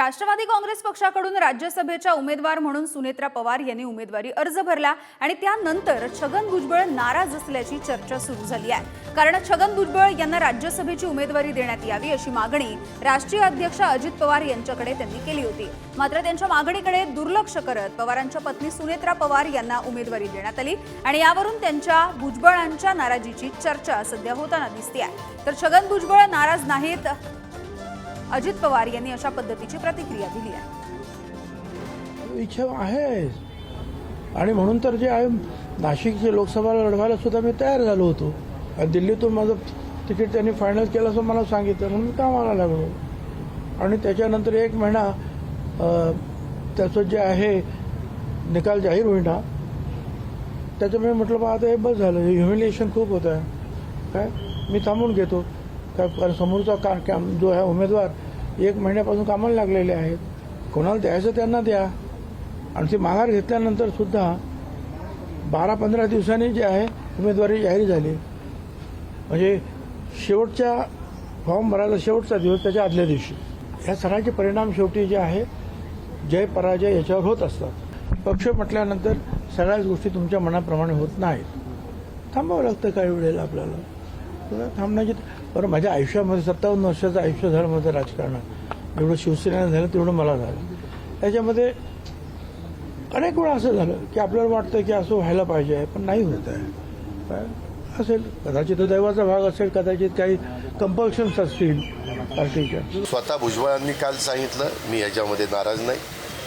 राष्ट्रवादी काँग्रेस पक्षाकडून राज्यसभेच्या उमेदवार म्हणून सुनेत्रा पवार यांनी उमेदवारी अर्ज भरला आणि त्यानंतर छगन भुजबळ नाराज असल्याची चर्चा सुरू झाली आहे. कारण छगन भुजबळ यांना राज्यसभेची उमेदवारी देण्यात यावी अशी मागणी राष्ट्रीय अध्यक्ष अजित पवार यांच्याकडे त्यांनी केली होती. मात्र त्यांच्या मागणीकडे दुर्लक्ष करत पवारांच्या पत्नी सुनेत्रा पवार यांना उमेदवारी देण्यात आली आणि यावरून त्यांच्या भुजबळांच्या नाराजीची चर्चा सध्या होताना दिसते आहे. तर छगन भुजबळ नाराज नाहीत अजित पवार यांनी अशा पद्धतीची प्रतिक्रिया दिली आहे. इच्छा आहे. आणि म्हणून तर जे आहे नाशिकचे लोकसभा लढवायला सुद्धा मी तयार झालो होतो. आणि दिल्लीतून माझं तिकीट त्यांनी फायनल केलं असं मला सांगितलं म्हणून मी कामाला लागलो. आणि त्याच्यानंतर एक महिना त्याचं जे आहे निकाल जाहीर होईना. त्याच्यामुळे म्हटलं बा आता हे बस झालं. ह्युमिलिएशन खूप होत आहे. काय? मी थांबून घेतो. कारण समोरचा का काम जो आहे उमेदवार एक महिन्यापासून कामाला लागलेले आहेत. कोणाला द्यायचं त्यांना द्या. आणि ती माघार घेतल्यानंतर सुद्धा बारा पंधरा दिवसांनी जे आहे उमेदवारी जाहीर झाली. म्हणजे शेवटच्या फॉर्म भरायला शेवटचा दिवस त्याच्या आदल्या दिवशी. या सगळ्याचे परिणाम शेवटी जे आहे जय पराजय याच्यावर होत असतात. पक्ष म्हटल्यानंतर सगळ्याच गोष्टी तुमच्या मनाप्रमाणे होत नाहीत. थांबावं लागतं काही वेळेला आपल्याला. थांबण्याची बरं माझ्या आयुष्यामध्ये सत्तावन्न वर्षाचं आयुष्य झालं माझं राजकारणात जेवढं शिवसेना झालं तेवढं मला झालं. त्याच्यामध्ये अनेक वेळा असं झालं की आपल्याला वाटतं की असं व्हायला पाहिजे पण नाही होत आहे. काय? असेल कदाचित तो दैवाचा भाग असेल कदाचित काही कंपल्शन्स असतील पार्टीच्या. स्वतः भुजबळांनी काल सांगितलं मी याच्यामध्ये नाराज नाही.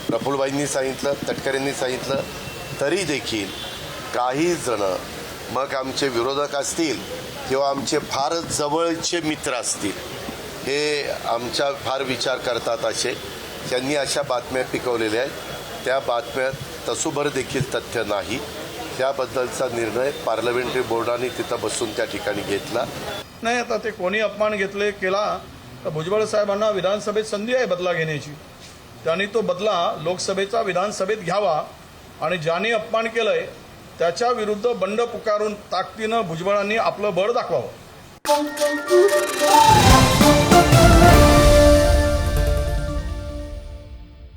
प्रफुल्लबाईंनी सांगितलं तटकरेंनी सांगितलं तरी देखील काही जण मग आमचे विरोधक असतील किंवा आमचे फार जवळचे मित्र असतील हे आमच्या फार विचार करतात असे. त्यांनी अशा बातम्या पिकवलेल्या आहेत. त्या बातम्यात तसूभर देखील तथ्य नाही. त्याबद्दलचा निर्णय पार्लमेंटरी बोर्डाने तिथं बसून त्या ठिकाणी घेतला. नाही आता ते कोणी अपमान घेतले केला तर भुजबळ साहेबांना विधानसभेत संधी आहे बदला घेण्याची. त्यांनी तो बदला लोकसभेचा विधानसभेत घ्यावा आणि ज्यांनी अपमान केलं आहे विरुद्ध बंड पुकारून ताकदीनं भुजबळांनी आपलं बळ दाखवावं.